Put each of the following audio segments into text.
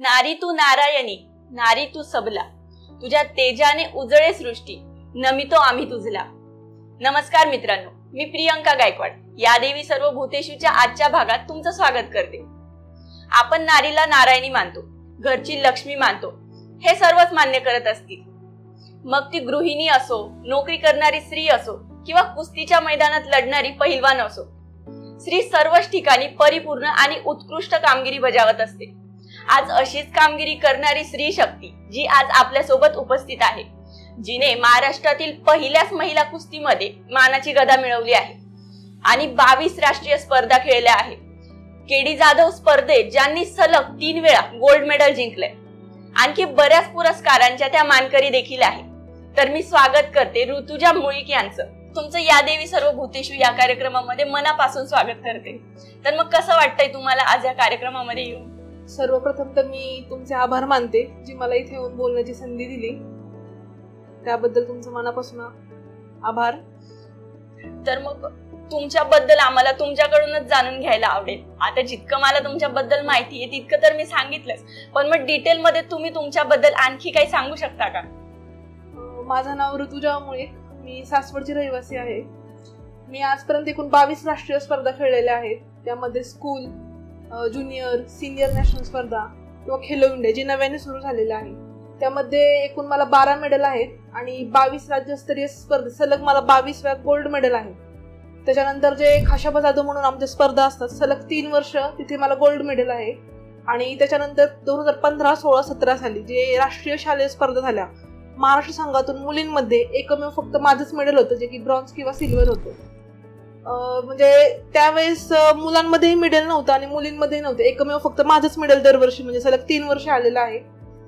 नारी तू नारायणी नारी तू सबला. तुझ्या तेजाने उजळे सृष्टी नमितो आम्ही तुझला. नमस्कार मित्रांनो मी प्रियंका गायकवाड. या देवी सर्व भूतेशूच्या आजच्या भागात तुमचं स्वागत करते. आपण नारीला नारायणी मानतो घरची लक्ष्मी मानतो हे सर्वच मान्य करत असतील. मग ती गृहिणी असो नोकरी करणारी स्त्री असो किंवा कुस्तीच्या मैदानात लढणारी पहिलवान असो स्त्री सर्वच ठिकाणी परिपूर्ण आणि उत्कृष्ट कामगिरी बजावत असते. आज अशीच कामगिरी करणारी स्त्री शक्ती जी आज आपल्यासोबत उपस्थित आहे. जिने महाराष्ट्रातील पहिल्याच महिला कुस्तीमध्ये मानाची गदा मिळवली आहे. आणि बावीस राष्ट्रीय स्पर्धा खेळल्या आहेत. केडी जाधव स्पर्धेत ज्यांनी सलग तीन वेळा गोल्ड मेडल जिंकले आणखी बऱ्याच पुरस्कारांच्या त्या मानकरी देखील आहे तर मी स्वागत करते ऋतुजा मुळीक यांचं. तुमचं या देवी सर्व भूतेशू या कार्यक्रमामध्ये मनापासून स्वागत करते. तर मग कसं वाटतंय तुम्हाला आज या कार्यक्रमामध्ये येऊन? सर्वप्रथम तर मी तुमचे आभार मानते जी मला इथे येऊन बोलण्याची संधी दिली. त्याबद्दल तुमचं मनापासून आभार. तर मग तुमच्याबद्दल आम्हाला तुमच्याकडूनच जाणून घ्यायला आवडेल. आता जितकं मला तुमच्याबद्दल माहिती आहे तितकं तर मी सांगितलंच. पण मग डिटेलमध्ये तुम्ही तुमच्याबद्दल आणखी काही सांगू शकता का? माझं नाव ऋतुजा मुळे. मी सासवडची रहिवासी आहे. मी आजपर्यंत एकूण बावीस राष्ट्रीय स्पर्धा खेळलेल्या आहेत. त्यामध्ये स्कूल ज्युनियर सिनियर नॅशनल स्पर्धा किंवा खेलो इंडिया जे नव्याने सुरू झालेलं आहे. त्यामध्ये एकूण मला बारा मेडल आहेत आणि बावीस राज्यस्तरीय स्पर्धा सलग मला बावीस वेळा गोल्ड मेडल आहे त्याच्यानंतर जे खाशाबा जाधव म्हणून आमच्या स्पर्धा असतात सलग तीन वर्ष तिथे मला गोल्ड मेडल आहे. आणि त्याच्यानंतर दोन हजार पंधरा सोळा सतरा साली जे राष्ट्रीय शालेय स्पर्धा झाल्या महाराष्ट्र संघातून मुलींमध्ये एकमेव फक्त माझंच मेडल होतं जे की ब्रॉन्झ किंवा सिल्वर होतं. म्हणजे त्यावेळेस मुलांमध्येही मिडल नव्हतं आणि मुलींमध्येही नव्हतं. एकमेव फक्त माझंच मिडल दरवर्षी म्हणजे सलग तीन वर्ष आलेलं आहे.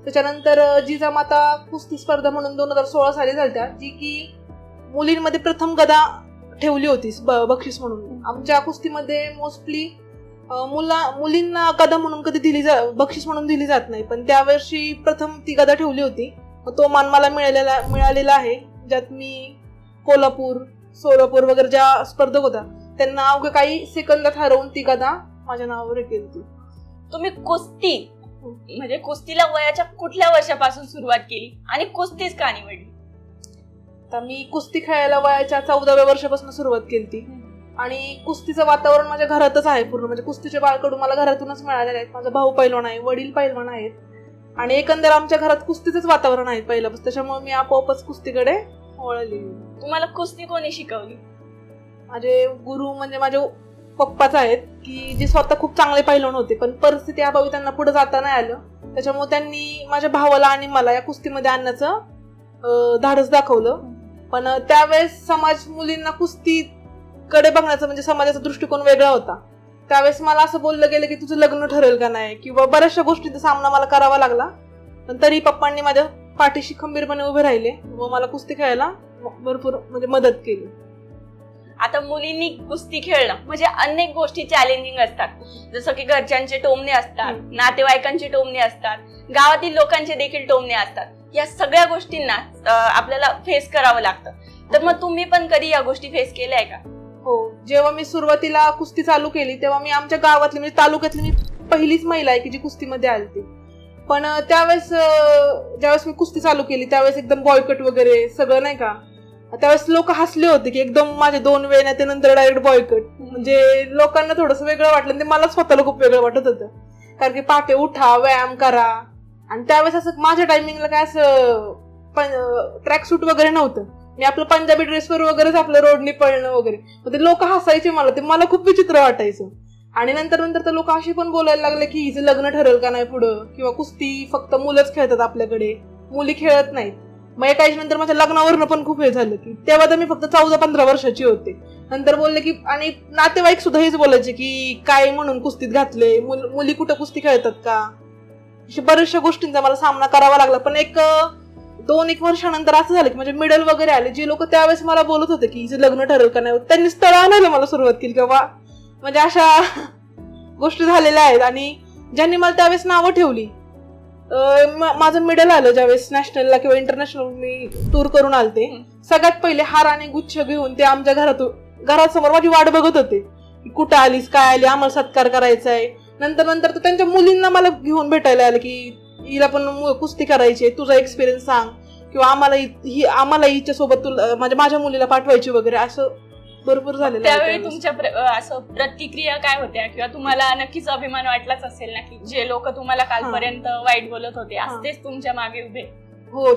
त्याच्यानंतर जिजामाता कुस्ती स्पर्धा म्हणून दोन हजार सोळा साली झाल्या जी की मुलींमध्ये प्रथम गदा ठेवली होती ब- बक्षीस म्हणून. आमच्या कुस्तीमध्ये मोस्टली मुला मुलींना गदा म्हणून कधी दिली जा बक्षीस म्हणून दिली जात नाही. पण त्यावर्षी प्रथम ती गदा ठेवली होती. तो मान मला मिळालेला मिळालेला आहे. ज्यात मी कोल्हापूर सोलापूर वगैरे ज्या स्पर्धक होत्या त्यांना अवघ्या काही सेकंदात हरवून ती गदा माझ्या नावावर केली होती. तुम्ही कुस्ती म्हणजे कुस्तीला वयाच्या कुठल्या वर्षापासून सुरुवात केली आणि कुस्तीच का निवडली? आता मी कुस्ती खेळायला वयाच्या चौदाव्या वर्षापासून सुरुवात केली ती आणि कुस्तीचं वातावरण माझ्या घरातच आहे पूर्ण. म्हणजे कुस्तीचे बाळकडू मला घरातूनच मिळालेले आहेत. माझा भाऊ पैलवान आहे वडील पैलवान आहेत. आणि एकंदर आमच्या घरात कुस्तीचंच वातावरण आहे पहिल्यापासून. त्याच्यामुळे मी आपोआपच कुस्तीकडे वळली. तुम्हाला कुस्ती कोणी शिकवली? माझे गुरु म्हणजे माझे पप्पाच आहेत की जे स्वतः खूप चांगले पैलवान होते पण परिस्थिती अभावी त्यांना पुढे जाता नाही आलं. त्याच्यामुळे त्यांनी माझ्या भावाला आणि मला या कुस्तीमध्ये आणण्याचं धाडस दाखवलं. पण त्यावेळेस समाज मुलींना कुस्तीकडे बघण्याचा म्हणजे समाजाचा दृष्टिकोन वेगळा होता. त्यावेळेस मला असं बोललं गेलं की तुझं लग्न ठरेल का नाही? किंवा बऱ्याचशा गोष्टींचा सामना मला करावा लागला. पण तरी पप्पांनी माझ्या पाठीशी खंबीरपणे उभे राहिले. व मला कुस्ती खेळायला भरपूर म्हणजे मदत केली. आता मुलींनी कुस्ती खेळणं म्हणजे अनेक गोष्टी चॅलेंजिंग असतात. जसं की घरच्यांचे टोमणे असतात. नातेवाईकांचे टोमणे असतात गावातील लोकांचे देखील टोमणे असतात. या सगळ्या गोष्टींना आपल्याला फेस करावं लागतं. तर मग तुम्ही पण कधी या गोष्टी फेस केल्या आहे का? हो. जेव्हा मी सुरुवातीला कुस्ती चालू केली तेव्हा मी आमच्या गावातली म्हणजे तालुक्यातली मी पहिलीच महिला आहे की जी कुस्तीमध्ये आलती. पण त्यावेळेस ज्यावेळेस मी कुस्ती चालू केली त्यावेळेस एकदम बॉयकट वगैरे सगळं नाही का? त्यावेळेस लोक हसले होते की एकदम माझे दोन वेळ नाही त्यानंतर डायरेक्ट बॉयकट म्हणजे लोकांना थोडंसं वेगळं वाटलं आणि ते मला स्वतःला खूप वेगळं वाटत होतं. कारण की पहाटे उठा व्यायाम करा. आणि त्यावेळेस असं माझ्या टायमिंगला काय असं ट्रॅक सूट वगैरे नव्हतं. मी आपलं पंजाबी ड्रेसवर वगैरेच आपलं रोडनी पळणं वगैरे. मग ते लोक हसायचे मला ते मला खूप विचित्र वाटायचं. आणि नंतर नंतर तर लोक असे पण बोलायला लागले की हिचं लग्न ठरेल का नाही पुढं? किंवा कुस्ती फक्त मुलंच खेळतात आपल्याकडे. मुली खेळत नाहीत. मग एका नंतर माझ्या लग्नावरनं पण खूप हे झालं की तेव्हा तर मी फक्त चौदा पंधरा वर्षाची होते. नंतर बोलले की आणि नातेवाईक सुद्धा हेच बोलायचे की काय म्हणून कुस्तीत घातले? मुल- मुली कुठं कुस्ती खेळतात का? अशा बऱ्याचशा गोष्टींचा मला सामना करावा लागला. पण एक दोन एक वर्षानंतर असं झालं की म्हणजे मिडल वगैरे आले. जे लोक त्यावेळेस मला बोलत होते की हिचं लग्न ठरेल का नाही? त्यांनी स्थळ आणायला मला सुरुवात केली किंवा म्हणजे अशा गोष्टी झालेल्या आहेत आणि ज्यांनी मला त्यावेळेस नावं ठेवली. माझं मिडल आलं ज्यावेळेस नॅशनलला किंवा इंटरनॅशनल मी टूर करून आलते. सगळ्यात पहिले हार आणि गुच्छ घेऊन ते आमच्या घरातून घरासमोर माझी वाट बघत होते. की कुठं आलीस काय आली आम्हाला सत्कार करायचा आहे नंतर नंतर तर त्यांच्या मुलींना मला घेऊन भेटायला आलं की हिला पण कुस्ती करायची आहे, तुझा एक्सपिरियन्स सांग. किंवा आम्हाला हि आम्हाला हिच्या सोबत तुला माझ्या माझ्या मुलीला पाठवायची वगैरे असं भरपूर झालेलं आहे त्यावेळी. तुमच्या असं प्रतिक्रिया काय होत्या? किंवा तुम्हाला नक्कीच अभिमान वाटलाच असेल ना की जे लोक तुम्हाला कालपर्यंत वाईट बोलत होते आज हा. तेच तुमच्या मागे उभे. हो.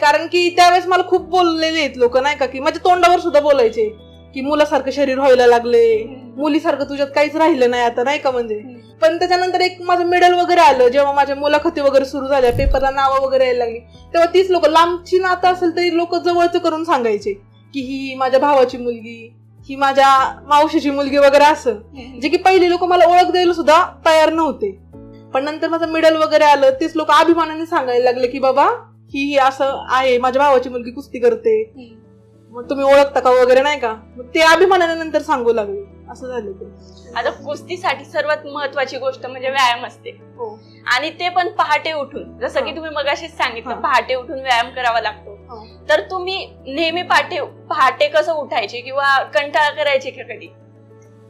कारण की त्यावेळेस मला खूप बोललेले आहेत लोक नाही का की माझ्या तोंडावर सुद्धा बोलायचे की मुलासारखं शरीर व्हायला लागले मुलीसारखं तुझ्यात काहीच राहिलं नाही आता नाही का म्हणजे? पण त्याच्यानंतर एक माझं मेडल वगैरे आलं जेव्हा माझ्या मुलाखती वगैरे सुरू झाल्या पेपरला नावं वगैरे यायला लागली तेव्हा तीच लोक लांबची नातं असेल तरी लोक जवळचं करून सांगायचे की ही माझ्या भावाची मुलगी ही माझ्या मावशीची मुलगी वगैरे असं. जे की पहिली लोक मला ओळख द्यायला सुद्धा तयार नव्हते. पण नंतर माझं मेडल वगैरे आलं तेच लोक अभिमानाने सांगायला लागले की बाबा ही ही असं आहे माझ्या भावाची मुलगी कुस्ती करते. मग तुम्ही ओळखता का वगैरे नाही का? मग ते अभिमानाने नंतर सांगू लागले. असं झालं ते. आता कुस्तीसाठी सर्वात महत्वाची गोष्ट म्हणजे व्यायाम असते. हो. आणि ते पण पहाटे उठून. जसं की. तुम्ही मगाशीच सांगितलं. पहाटे उठून व्यायाम करावा लागतो. तर तुम्ही नेहमी पहाटे पहाटे कसं उठायचे किंवा कंटाळा करायचे का कधी?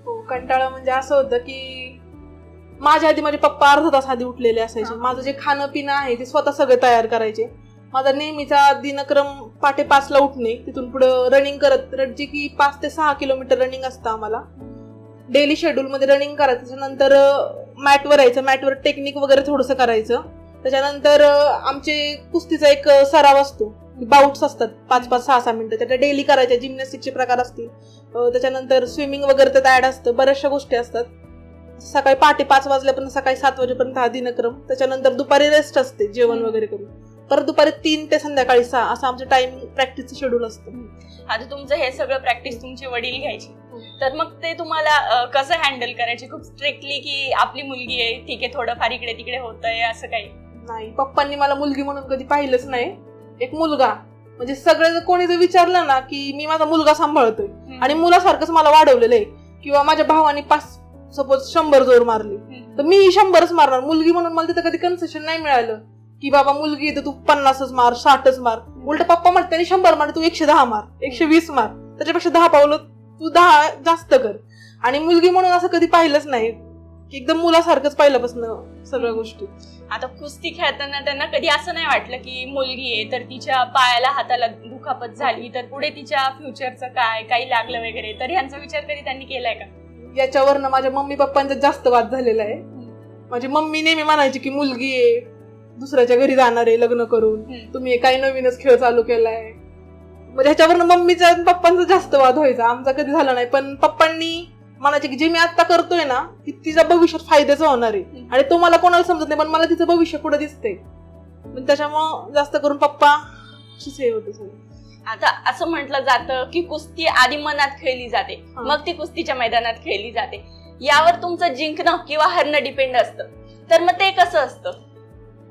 हो कंटाळा म्हणजे असं होतं की माझ्या आधी माझे पप्पा अर्धा तास आधी उठलेले असायचे. हा. माझं जे खाणं पिणं आहे ते स्वतः सगळं तयार करायचे. माझा नेहमीचा दिनक्रम पाटे पाचला उठणे तिथून पुढं रनिंग करत जे की पाच ते सहा किलोमीटर रनिंग असतं आम्हाला. डेली शेड्यूल मध्ये रनिंग करायचं त्याच्यानंतर मॅटवर यायचं. मॅटवर टेक्निक वगैरे थोडंसं करायचं. त्याच्यानंतर आमचे कुस्तीचा एक सराव असतो. बाउट्स असतात. पाच पाच सहा सहा मिनिटं. त्याच्या डेली करायच्या. जिमनॅस्टिकचे प्रकार असतील. त्याच्यानंतर स्विमिंग वगैरे त्यात ऍड असतं. बऱ्याचशा गोष्टी असतात. सकाळी पहाटे पाच वाजल्यापर्यंत सकाळी सात वाजेपर्यंत हा दिनक्रम. त्याच्यानंतर दुपारी रेस्ट असते जेवण वगैरे करून. परत दुपारी तीन ते संध्याकाळी सहा. असं आमचं टाइम प्रॅक्टिसचं शेड्यूल असतं. आता तुमचं हे सगळं प्रॅक्टिस तुमचे वडील घ्यायची. तर मग ते तुम्हाला कसं हँडल करायचे? खूप स्ट्रिक्टली की आपली मुलगी आहे ठीक आहे थोडंफार इकडे तिकडे होतंय असं काही? नाही. पप्पांनी मला मुलगी म्हणून कधी पाहिलंच नाही. एक मुलगा. म्हणजे सगळे जर कोणी जर विचारलं ना की मी माझा मुलगा सांभाळतोय आणि मुलासारखंच मला वाढवलेलं आहे किंवा माझ्या भावाने पाच सपोज शंभर जोर मारली तर मी शंभरच मारणार. मुलगी म्हणून मला तिथं कधी कन्सेशन नाही मिळालं की बाबा मुलगी आहे तर तू पन्नासच मार साठच मार. उलट पप्पा म्हणते "त्यांनी शंभर मार तू एकशे दहा मार एकशे वीस मार. त्याच्यापेक्षा दहा पावलं तू दहा जास्त कर. आणि मुलगी म्हणून असं कधी पाहिलंच नाही. एकदम मुलासारखंच पहिल्यापासून सगळ्या गोष्टी. आता कुस्ती खेळताना त्यांना कधी असं नाही वाटलं की मुलगी आहे तर तिच्या पायाला हाताला दुखापत झाली तर पुढे तिच्या फ्युचरचं काय काही लागलं वगैरे? तर ह्यांचा विचार कधी त्यांनी केलाय का? याच्यावरनं माझ्या मम्मी पप्पांचा जास्त वाद झालेला आहे. माझी मम्मी नेहमी म्हणायची की मुलगी आहे दुसऱ्याच्या घरी जाणार आहे लग्न करून. तुम्ही काही नवीनच खेळ चालू केलाय. म्हणजे ह्याच्यावरनं मम्मीचा आणि पप्पांचा जास्त वाद व्हायचा. आमचा कधी झाला नाही पण पप्पांनी म्हणायचे की जे मी आता करतोय ना की तिच्या भविष्यात फायद्याचं होणार आहे. आणि तो मला कोणाला समजत नाही पण मला तिचं भविष्य पुढे दिसते पण त्याच्यामुळं जास्त करून पप्पा हे होते सगळं. आता असं म्हटलं जातं की कुस्ती आधी मनात खेळली जाते. मग ती कुस्तीच्या मैदानात खेळली जाते. यावर तुमचं जिंकणं किंवा हरणं डिपेंड असतं. तर मग ते कसं असतं?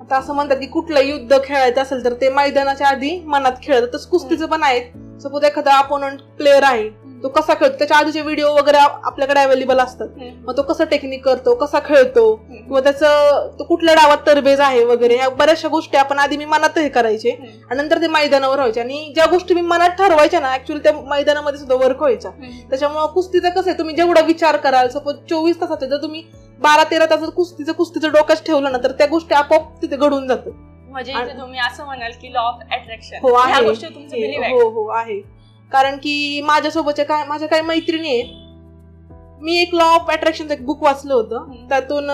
आता असं म्हणतात की कुठलं युद्ध खेळायचं असेल तर ते मैदानाच्या आधी मनात खेळतात. तसं कुस्तीचं पण आहे. सपोज एखादा अपोनंट प्लेअर आहे तो कसा खेळतो? त्याच्या आधीचे व्हिडिओ वगैरे आप- आपल्याकडे अवेलेबल असतात. मग तो कसा टेक्निक करतो? कसा खेळतो? किंवा त्याचं तो कुठल्या डावात तरबेज आहे वगैरे ह्या बऱ्याचशा गोष्टी आपण आधी मी मनात हे करायचे आणि नंतर ते मैदानावर व्हायचे. आणि ज्या गोष्टी मी मनात ठरवायच्या ना ऍक्च्युअली त्या मैदानामध्ये सुद्धा वर्क व्हायच्या. त्याच्यामुळे कुस्तीचं कसं आहे तुम्ही जेवढा विचार कराल सपोज चोवीस तासाचे जर तुम्ही बारा तेरा तासात कुस्तीचं कुस्तीचं डोक्यात ठेवलं ना तर त्या गोष्टी आपोआप तिथे घडून जातात म्हणजे तुम्ही असं म्हणाल की लॉ ऑफ अट्रॅक्शन हो आहे. कारण की माझ्यासोबतच्या काय माझ्या काही मैत्रिणी आहेत. मी एक लॉ ऑफ अट्रॅक्शनचं एक बुक वाचलं होतं. त्यातून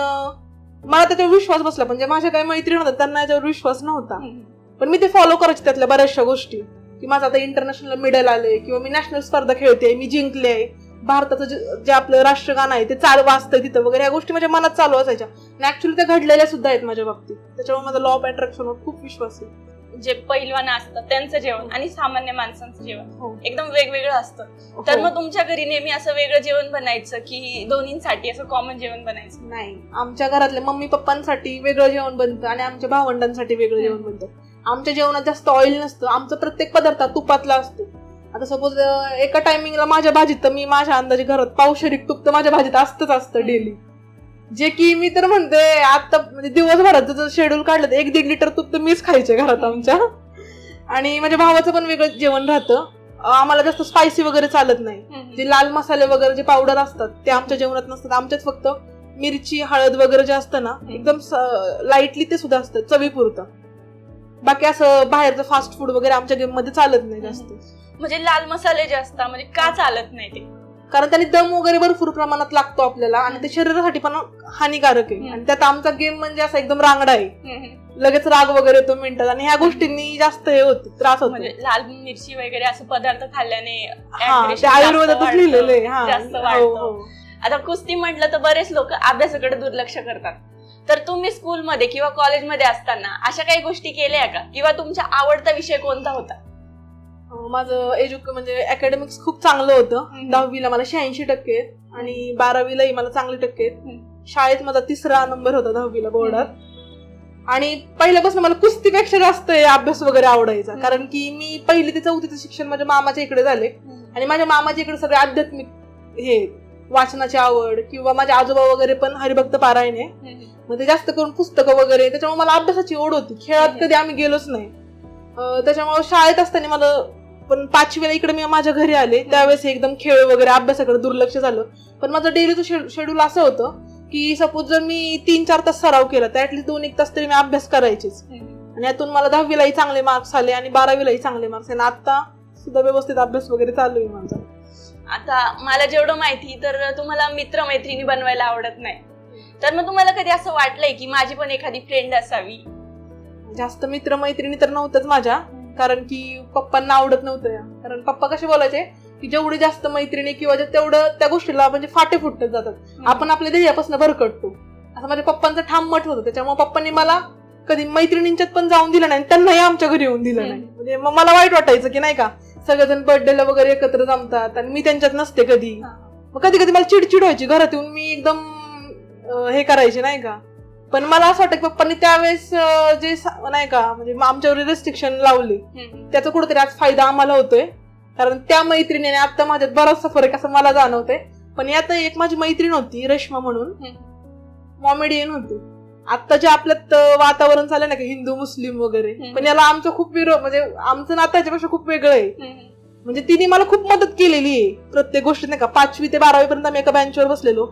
मला त्याच्यावर विश्वास बसला. म्हणजे माझ्या काही मैत्रिणी होत्या त्यांना याच्यावर विश्वास नव्हता. पण मी ते फॉलो करायचे त्यातल्या बऱ्याचशा गोष्टी. की माझं आता इंटरनॅशनल मेडल आले किंवा मी नॅशनल स्पर्धा खेळते मी जिंकले भारताचं जे जे आपलं राष्ट्रगान आहे ते चाल वाचतंय तिथं वगैरे. या गोष्टी माझ्या मनात चालू असायच्या. आणि ऍक्च्युली त्या घडलेल्या सुद्धा आहेत माझ्या बाबतीत. त्याच्यामुळे माझा लॉ ऑफ अट्रॅक्शनवर खूप विश्वास आहे. जे पैलवान असतं त्यांचं जेवण आणि सामान्य माणसांचं जेवण. हो. एकदम वेगवेगळं असतं. तर हो. मग तुमच्या घरी नेहमी असं वेगळं जेवण बनायचं की दोन्हींसाठी असं कॉमन जेवण बनायचं? नाही. आमच्या घरातल्या मम्मी पप्पांसाठी वेगळं जेवण बनतं आणि आमच्या भावंडांसाठी वेगळं जेवण बनतं. आमच्या जेवणात जास्त ऑइल नसतं. आमचं प्रत्येक पदार्थ तुपातला असतो. आता सपोज एका टायमिंगला माझ्या भाजीत तर मी माझ्या अंदाजे घरात पावशेरीक तूप तर माझ्या भाजीत असतंच असतं डेली जे की मी तर म्हणते आता म्हणजे दिवसभरात जर शेड्यूल काढलं तर एक दीड लिटर तूप तर मीच खायचे घरात आमच्या. आणि माझ्या भावाचं पण वेगळं जेवण राहतं. आम्हाला जास्त स्पायसी वगैरे चालत नाही. जे लाल मसाले वगैरे जे पावडर असतात ते आमच्या जेवणात नसतात. आमच्यात फक्त मिरची हळद वगैरे जे असतं ना एकदम लाईटली ते सुद्धा असतं चवीपुरतं. बाकी असं बाहेरचं फास्ट फूड वगैरे आमच्या गेममध्ये चालत नाही जास्त. म्हणजे लाल मसाले जे असतात म्हणजे का चालत नाही ते? कारण त्याने दम वगैरे भरपूर प्रमाणात लागतो आपल्याला आणि ते शरीरासाठी पण हानिकारक आहे. आणि त्यात आमचा गेम म्हणजे असा एकदम रांगडा आहे. लगेच राग वगैरे येतो मिनिटात आणि ह्या गोष्टींनी जास्त हे होत त्रास होतो. म्हणजे लाल मिरची वगैरे असं पदार्थ खाल्ल्याने आयुर्वेदातच लिहिलेलं आहे हा. हो. आता कुस्ती म्हटलं तर बरेच लोक अभ्यासाकडे दुर्लक्ष करतात. तर तुम्ही स्कूलमध्ये किंवा कॉलेजमध्ये असताना अशा काही गोष्टी केल्या का? किंवा तुमचा आवडता विषय कोणता होता? माझं एज्युके म्हणजे अकॅडमिक्स खूप चांगलं होतं. दहावीला मला शहाऐंशी टक्के आहेत आणि बारावीलाही मला चांगले टक्के आहेत. शाळेत माझा तिसरा नंबर होता दहावीला बोर्डात. आणि पहिल्यापासून मला कुस्तीपेक्षा जास्त अभ्यास वगैरे आवडायचा. कारण की मी पहिली ते चौथीचं शिक्षण माझ्या मामाच्या इकडे झाले. आणि माझ्या मामाच्या इकडे सगळे आध्यात्मिक हे वाचनाची आवड किंवा माझे आजोबा वगैरे पण हरिभक्त पारायण आहे. मग ते जास्त करून पुस्तकं वगैरे त्याच्यामुळे मला अभ्यासाची ओढ होती. खेळात. कधी आम्ही गेलोच नाही. त्याच्यामुळे शाळेत असताना मला पण पाचवीला इकडे मी माझ्या घरी आले. त्यावेळेस एकदम खेळ वगैरे अभ्यासाकडे दुर्लक्ष झालं. पण माझं डेलीचं शेड्यूल असं होतं की सपोज जर मी तीन चार तास सराव केला तर ऍटलीस्ट दोन एक तास तरी मी अभ्यास करायचीच. आणि यातून मला दहावीलाही चांगले मार्क्स आले आणि बारावीलाही चांगले मार्क्स आणि आता सुद्धा व्यवस्थित अभ्यास वगैरे चालू आहे माझा. आता मला जेवढं माहिती तर तुम्हाला मित्र मैत्रिणी बनवायला आवडत नाही. तर मग तुम्हाला कधी असं वाटलंय की माझी पण एखादी फ्रेंड असावी? जास्त मित्र मैत्रिणी तर नव्हत्याच माझ्या कारण की पप्पांना आवडत नव्हतं या. कारण पप्पा कसे बोलायचे की जेवढी जास्त मैत्रिणी किंवा तेवढं त्या गोष्टीला म्हणजे फाटे फुटत जातात. आपण आपल्या ध्येयापासून भरकटतो. असं माझ्या पप्पांचं ठाम मत होतं. त्याच्यामुळे पप्पांनी मला कधी मैत्रिणींच्यात पण जाऊन दिलं नाही आणि त्यांनाही आमच्या घरी येऊन दिलं नाही. म्हणजे मग मला वाईट वाटायचं की नाही का सगळेजण बर्थडेला वगैरे एकत्र जमतात आणि मी त्यांच्यात नसते कधी. मग कधी कधी मला चिडचिड व्हायची. घरात येऊन मी एकदम हे करायचे नाही का पण मला असं वाटतं की पप्पांनी त्यावेळेस जे नाही का म्हणजे आमच्यावर रेस्ट्रिक्शन लावले त्याचा कुठेतरी आज फायदा आम्हाला होतोय. कारण त्या मैत्रिणीने आता माझ्यात बराचसा फरक असं मला जाणवतंय. पण यात एक माझी मैत्रीण होती रेश्मा म्हणून. कॉमेडियन होती. आता जे आपल्यात वातावरण झालं ना की हिंदू मुस्लिम वगैरे. पण याला आमचं खूप विरोध म्हणजे आमचं नातं याच्यापेक्षा खूप वेगळं आहे. म्हणजे तिने मला खूप मदत केलेली आहे प्रत्येक गोष्टीत नाही का. पाचवी ते बारावी पर्यंत आम्ही एका बेंचवर बसलेलो.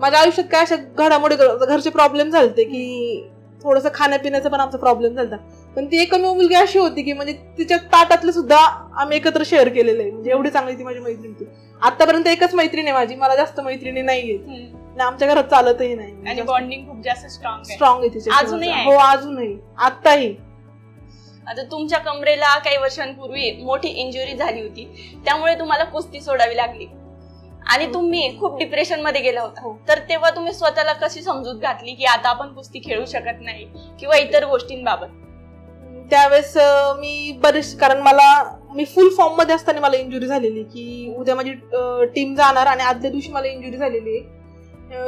माझ्या आयुष्यात काय अशा घडामोडी घरचे प्रॉब्लेम झालते की थोडंसं खाण्यापिण्याचा पण आमचा प्रॉब्लेम झाला पण ती एकमेव मुलगी अशी होती की म्हणजे तिच्या ताटातलं सुद्धा आम्ही एकत्र शेअर केलेलं आहे. म्हणजे एवढी चांगली ती माझी मैत्रीण होती. आतापर्यंत एकच मैत्रीण आहे माझी. मला जास्त मैत्रिणी नाहीये. आणि आमच्या घरात चालतही आणि नाही बॉन्डिंग खूप जास्त स्ट्रॉंग आहे. स्ट्रॉंग आहे तिच्या अजूनही? हो अजूनही. आत्ताही. आता तुमच्या कमरेला काही वर्षांपूर्वी मोठी इंजुरी झाली होती. त्यामुळे तुम्हाला कुस्ती सोडावी लागली. आणि हो. तुम्ही खूप डिप्रेशनमध्ये गेला होता. हो. तर तेव्हा तुम्ही स्वतःला कशी समजूत घातली की आता आपण कुस्ती खेळू शकत नाही किंवा इतर गोष्टींबाबत? त्यावेळेस मी बरेच कारण मला मी फुल फॉर्ममध्ये असताना मला इंजुरी झालेली की उद्या माझी टीम जाणार आणि आदल्या दिवशी मला इंजुरी झालेली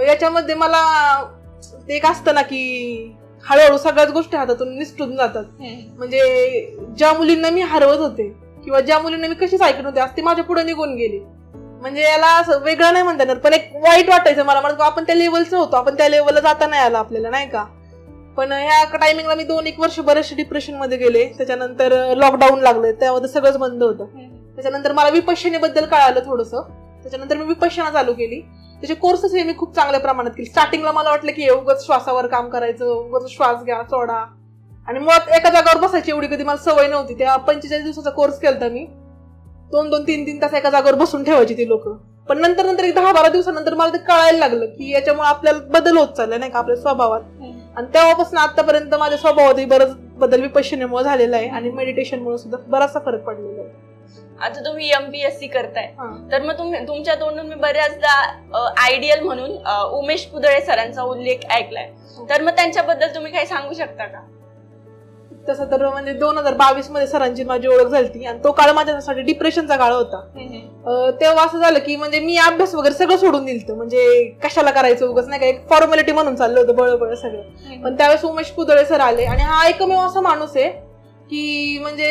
याच्यामध्ये मला ते एक असतं ना की हळूहळू सगळ्याच गोष्टी हातातून निसटून जातात. म्हणजे ज्या मुलींना मी हरवत होते किंवा ज्या मुलींना मी कशीच ऐकत होते आज ती माझ्या पुढे निघून गेली. म्हणजे याला असं वेगळं नाही म्हणता येणार पण एक वाईट वाटायचं मला. म्हणत आपण त्या लेवलचं होतो आपण त्या लेवलला जाता नाही आला आपल्याला नाही का? पण ह्या टायमिंगला मी दोन एक वर्ष बरेचसे डिप्रेशनमध्ये गेले. त्याच्यानंतर लॉकडाऊन लागलं. त्यामध्ये सगळंच बंद होतं. त्याच्यानंतर मला विपश्यनेबद्दल कळालं थोडंसं. त्याच्यानंतर मी विपश्यना चालू केली. त्याचे कोर्सेस हे मी खूप चांगल्या प्रमाणात केले. स्टार्टिंगला मला वाटलं की उगाच श्वासावर काम करायचं उगाच श्वास घ्या सोडा. आणि मुळात एका जागावर बसायची एवढी कधी मला सवय नव्हती. तेव्हा पंचेचाळीस दिवसाचा कोर्स केला मी. दोन दोन तीन तीन तास एका जागेवर बसून ठेवायची ती लोक. पण नंतर नंतर एक दहा बारा दिवसानंतर मला ते कळायला लागलं की याच्यामुळे आपल्याला बदल होत चाललाय नाही का आपल्या स्वभावात. आणि तेव्हापासून आतापर्यंत माझ्या स्वभावातही बरंच बदल विपश्यनेमुळे झालेला आहे आणि मेडिटेशनमुळे सुद्धा बराचसा फरक पडलेला आहे. आता तुम्ही एमपीएससी करताय. हा. तर मग तुम्ही तुमच्या तोंडून मी बऱ्याचदा आयडियल म्हणून उमेश कुदळे सरांचा उल्लेख ऐकलाय. तर मग त्यांच्याबद्दल तुम्ही काही सांगू शकता का? तसं तर म्हणजे दोन हजार बावीसमध्ये सरांची माझी ओळख झाली आणि तो काळ माझ्यासाठी डिप्रेशनचा काळ होता. तेव्हा असं झालं की म्हणजे मी अभ्यास वगैरे सगळं सोडून दिलं म्हणजे कशाला करायचं उगाच नाही का एक फॉर्मॅलिटी म्हणून चाललं होतं बळबळ सगळं. पण त्यावेळेस उमेश कुदळे सर आले आणि हा एकमेव असा माणूस आहे की म्हणजे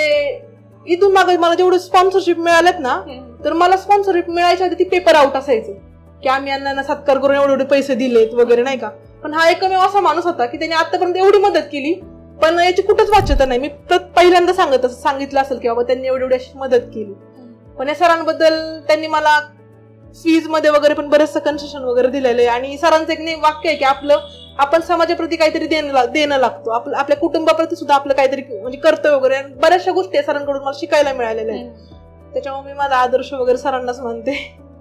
इथून मागे मला जेवढे स्पॉन्सरशिप मिळालेत ना तर मला स्पॉन्सरशिप मिळायच्या आधी ती पेपर आउट असायचं. की आम्ही यांना सत्कार करून एवढे एवढे पैसे दिलेत वगैरे नाही का? पण हा एकमेव असा माणूस होता की त्याने आतापर्यंत एवढी मदत केली पण याची कुठंच वाच्यता नाही. मी पहिल्यांदा सांगत असं सांगितलं असेल की बाबा त्यांनी एवढी एवढी अशी मदत केली. पण या सरांबद्दल त्यांनी मला फीजमध्ये वगैरे पण बरेचसं कन्सेशन वगैरे दिलेलं आहे. आणि सरांचं एक वाक्य आहे की आपलं आपण समाजाप्रती काहीतरी देणं देणं लागतो. आपलं आपल्या कुटुंबाप्रती सुद्धा आपलं काहीतरी म्हणजे कर्तव्य वगैरे बऱ्याचशा गोष्टी सरांकडून मला शिकायला मिळालेल्या आहेत. त्याच्यामुळे मी माझा आदर्श वगैरे सरांनाच मानते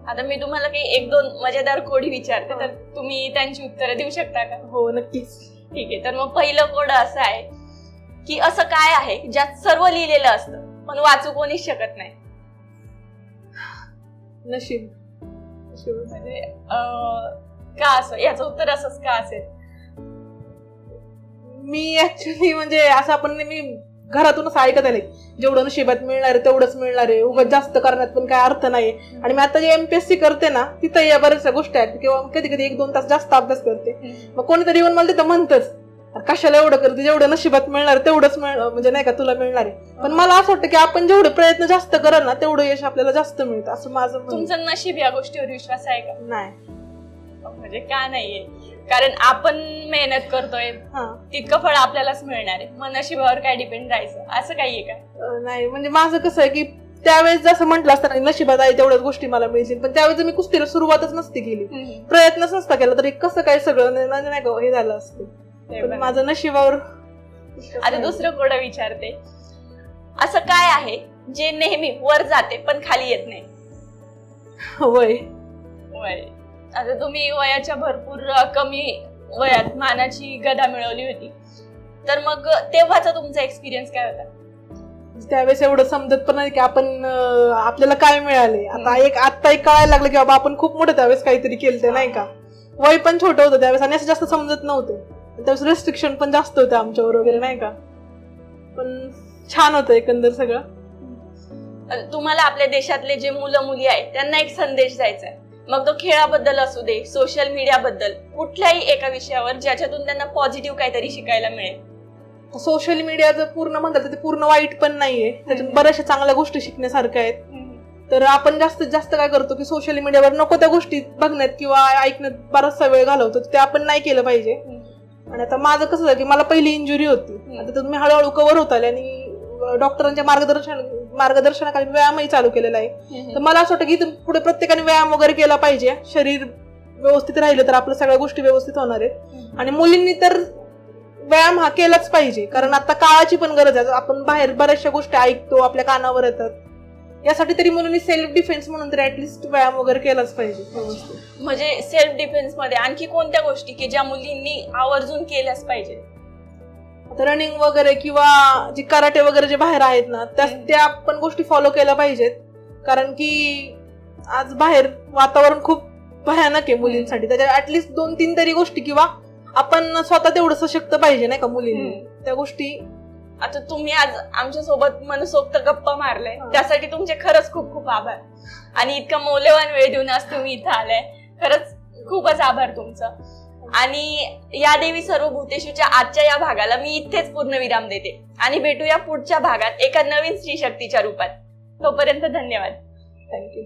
आता मी तुम्हाला काही एक दोन मजेदार कोडी विचारते तर तुम्ही त्यांची उत्तरं देऊ शकता का? हो नक्कीच. ठीक आहे. तर मग पहिलं कोड असं आहे की असं काय आहे ज्यात सर्व लिहिलेलं असतं पण वाचू कोणीच शकत नाही. नशीब. नशीब. म्हणजे का असं? याचं उत्तर असंच का असेल? मी ऍक्च्युली म्हणजे असं आपण नेहमी घरातून असं ऐकत आले. जेवढं नशिबात मिळणार आहे तेवढंच मिळणार आहे. उगाच जास्त करण्यात पण काय अर्थ नाही आणि मी आता जे एमपीएससी करते ना तिथं या बऱ्याचशा गोष्टी आहेत. किंवा कधी कधी एक दोन तास जास्त अभ्यास करते. मग कोणीतरी येऊन मला तिथं म्हणतच "अरे कशाला एवढं करते? जेवढं नशिबात मिळणार तेवढंच म्हणजे नाही का तुला मिळणार आहे. पण मला असं वाटतं की आपण जेवढे प्रयत्न जास्त करल ना तेवढं यश आपल्याला जास्त मिळतं. असं माझं. तुमचं नशीब या गोष्टीवर विश्वास आहे का? नाही. म्हणजे का नाहीये? कारण आपण मेहनत करतोय हा. तितकं फळ आपल्यालाच मिळणार आहे. मग नशिबावर काय डिपेंड राहायचं? असं काही आहे का? अं, नाही. म्हणजे माझं कसं आहे की त्यावेळेस जसं म्हटलं असतं ना, नशिबात आहे तेवढ्याच गोष्टी मला मिळतील. पण त्यावेळेस मी कुस्तीला सुरुवातच नसती केली. प्रयत्नच नसता केला तरी कसं काय सगळं न- न- नाही का हे झालं असतं. ते पण पण. माझं नशिबावर आता दुसरं कोड विचारते? असं काय आहे जे नेहमी वर जाते पण खाली येत नाही? वय. वय. आता तुम्ही वयाच्या भरपूर कमी वयात मानाची गदा मिळवली होती. तर मग तेव्हाचा तुमचा एक्सपिरियन्स काय होता? त्यावेळेस एवढं समजत पण नाही की आपण आपल्याला काय मिळाले. आता एक आता एक कळायला लागलं की बाबा आपण खूप मोठं त्यावेळेस काहीतरी केलं ते नाही का? वय पण छोटं होतं त्यावेळेस आणि असं जास्त समजत नव्हतं. त्यावेळेस रेस्ट्रिक्शन पण जास्त होतं आमच्यावर वगैरे नाही का? पण छान होतं एकंदर सगळं. तुम्हाला आपल्या देशातले जे मुलं मुली आहेत त्यांना एक संदेश द्यायचा आहे. मग तो खेळाबद्दल असू दे सोशल मीडियाबद्दल कुठल्याही एका विषयावर ज्याच्यातून त्यांना पॉझिटिव्ह काहीतरी शिकायला मिळेल. सोशल मीडिया जर पूर्ण म्हणतात तर ते पूर्ण वाईट पण नाहीये. त्याच्यात बऱ्याचशा चांगल्या गोष्टी शिकण्यासारख्या आहेत. तर आपण जास्तीत जास्त काय करतो की सोशल मीडियावर नको त्या गोष्टी बघण्यात किंवा ऐकण्यात बराचसा वेळ घालवतो. ते आपण नाही केलं पाहिजे. आणि आता माझं कसं झालं की मला पहिली इंजुरी होती. आता मी हळूहळू कव्हर होत आले आणि डॉक्टरांच्या मार्गदर्शन मार्गदर्शनाखाली व्यायामही चालू केलेला आहे. तर मला असं वाटतं की पुढे प्रत्येकाने व्यायाम वगैरे केला पाहिजे. शरीर व्यवस्थित राहिलं तर आपल्या सगळ्या गोष्टी व्यवस्थित होणार आहेत. आणि मुलींनी तर व्यायाम हा केलाच पाहिजे. कारण आता काळाची पण गरज आहे. आपण बाहेर बऱ्याचशा गोष्टी ऐकतो आपल्या कानावर येतात. यासाठी तरी मुलींनी सेल्फ डिफेन्स म्हणून तरी ऍटलिस्ट व्यायाम वगैरे केलाच पाहिजे. म्हणजे सेल्फ डिफेन्समध्ये आणखी कोणत्या गोष्टी की ज्या मुलींनी आवर्जून केल्याच पाहिजे रनिंग वगैरे किंवा जे कराटे वगैरे जे बाहेर आहेत ना त्या. त्या पण गोष्टी फॉलो केल्या पाहिजेत. कारण की आज बाहेर वातावरण खूप भयानक आहे मुलींसाठी. त्याच्या ऍटलिस्ट दोन तीन तरी गोष्टी किंवा आपण स्वतः तेवढं सशक्त पाहिजे नाही का मुलींनी. त्या गोष्टी आता तुम्ही आज आमच्यासोबत मनसोक्त गप्पा मारलाय. हा. त्यासाठी तुमचे खरंच खूप खूप आभार. आणि इतका मौल्यवान वेळ देऊन आज तुम्ही इथं आलाय. खरंच खूपच आभार तुमचं. आणि या देवी सर्व भूतेशूच्या आजच्या या भागाला मी इथेच पूर्ण विराम देते. आणि भेटूया पुढच्या भागात एका नवीन स्त्री शक्तीच्या रूपात. तोपर्यंत धन्यवाद. थँक्यू